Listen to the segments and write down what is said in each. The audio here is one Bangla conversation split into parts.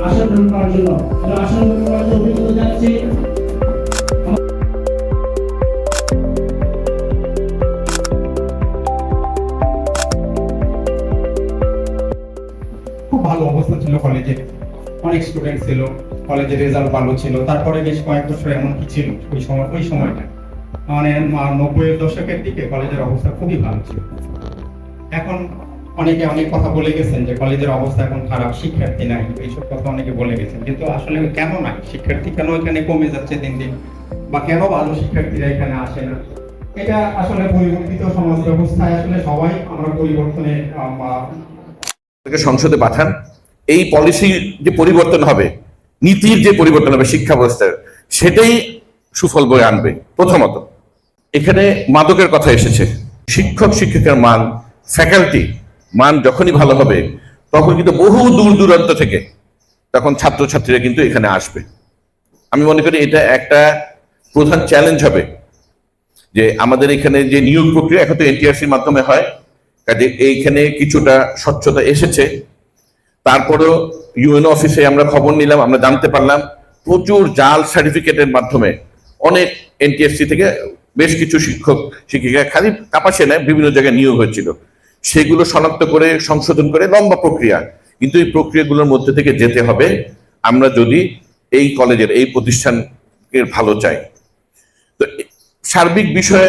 আসন গ্রহণ করার জন্য আসন গ্রহণ করার জন্য অভিজ্ঞতা জানাচ্ছি। কলেজে অনেক স্টুডেন্ট ছিল কলেজের রেজাল্ট ভালো ছিল, তারপরে বেশ কয়েক বছর এমন কি ছিল ওই সময়, ওই সময়টা। মানে নব্বইয়ের দশকের দিকে কলেজের অবস্থা খুবই ভালো ছিল। এখন অনেকে অনেক কথা বলে গেছেন যে কলেজের অবস্থা এখন খারাপ, শিক্ষার্থী নাই, এইসব কথা অনেকে বলে গেছেন। কিন্তু আসলে কেন নাই? শিক্ষার্থী কেন এখানে কমে যাচ্ছে দিন দিন? বা কেন ভালো শিক্ষার্থীরা এখানে আসে না? এটা আসলে পরিবর্তিত সমাজ ব্যবস্থায় আসলে সবাই আমরা পরিবর্তনে সংসদে পাঠান। এই পলিসি যে পরিবর্তন হবে, নীতির যে পরিবর্তন হবে শিক্ষা ব্যবস্থার, সেটাই সুফল বয়ে আনবে, প্রথমত। এখানে মাদকের কথা এসেছে। শিক্ষক, শিক্ষিকার মান ফ্যাকাল্টি মান যখনই ভালো হবে, তখন কিন্তু বহু দূর দূরান্ত থেকে তখন ছাত্রছাত্রীরা কিন্তু এখানে আসবে। আমি মনে করি এটা একটা প্রধান চ্যালেঞ্জ হবে, যে আমাদের এখানে যে নিয়োগ প্রক্রিয়া, এখন তো এনটিআরসির মাধ্যমে হয়, কাজে এইখানে কিছুটা স্বচ্ছতা এসেছে। তারপরেও ইউএনও অফিসে আমরা খবর নিলাম, আমরা জানতে পারলাম প্রচুর জাল সার্টিফিকেটের মাধ্যমে অনেক এনটিএসসি থেকে বেশ কিছু শিক্ষক, শিক্ষিকা খালি কাপাসে নেয়, বিভিন্ন জায়গায় নিয়োগ হয়েছিল। সেগুলো শনাক্ত করে, সংশোধন করে লম্বা প্রক্রিয়া। কিন্তু এই প্রক্রিয়াগুলোর মধ্যে থেকে যেতে হবে, আমরা যদি এই কলেজের, এই প্রতিষ্ঠানের ভালো চাই। তো সার্বিক বিষয়ে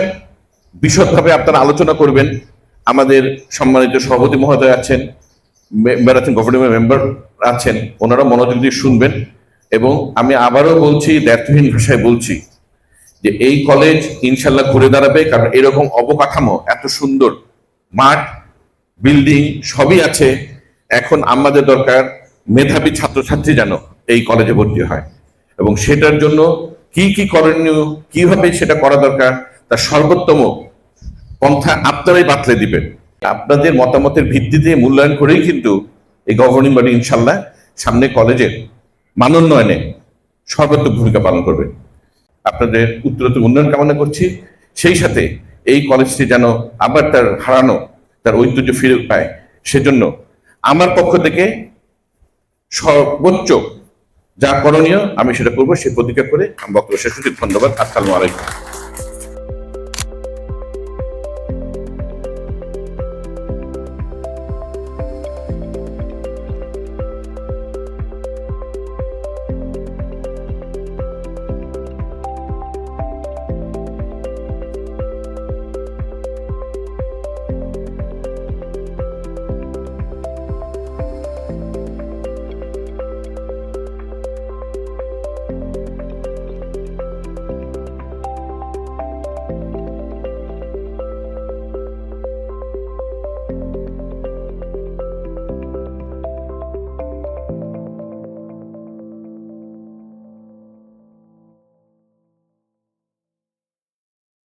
বিশদভাবে আপনারা আলোচনা করবেন। আমাদের সম্মানিত সভাপতি মহোদয় আছেন মেম্বার আছেন গভর্নমেন্ট মেম্বার আছেন, ওনারা মনোযোগ দিয়ে শুনবেন। এবং আমি আবারও বলছি দ্ব্যর্থহীন ভাষায় বলছি যে এই কলেজ ইনশাল্লাহ ঘুরে দাঁড়াবে, কারণ এরকম অবকাঠামো এত সুন্দর। মাঠ বিল্ডিং সবই আছে। এখন আমাদের দরকার মেধাবী ছাত্রছাত্রী যেন এই কলেজে ভর্তি হয়। এবং সেটার জন্য কি কি করণীয়, কীভাবে সেটা করা দরকার, তার সর্বোত্তম পন্থা আপনারাই বাতলে দিবেন। আপনাদের মতামতের ভিত্তিতে মূল্যায়ন করেই কিন্তু এই গভর্নিং বডি ইনশাল্লাহ সামনে কলেজের মানোন্নয়নে সর্বাত্মক ভূমিকা পালন করবে। আপনাদের উত্তরোত্তর উন্নয়ন কামনা করছি। সেই সাথে এই কলেজটি যেন আবার তার হারানো, তার ঐতিহ্য ফিরে পায়, সেজন্য আমার পক্ষ থেকে সর্বোচ্চ যা করণীয় আমি সেটা করব সে প্রতিজ্ঞা করে আমি বক্তব্য শেষ ধন্যবাদ। আসসালামু আলাইকুম।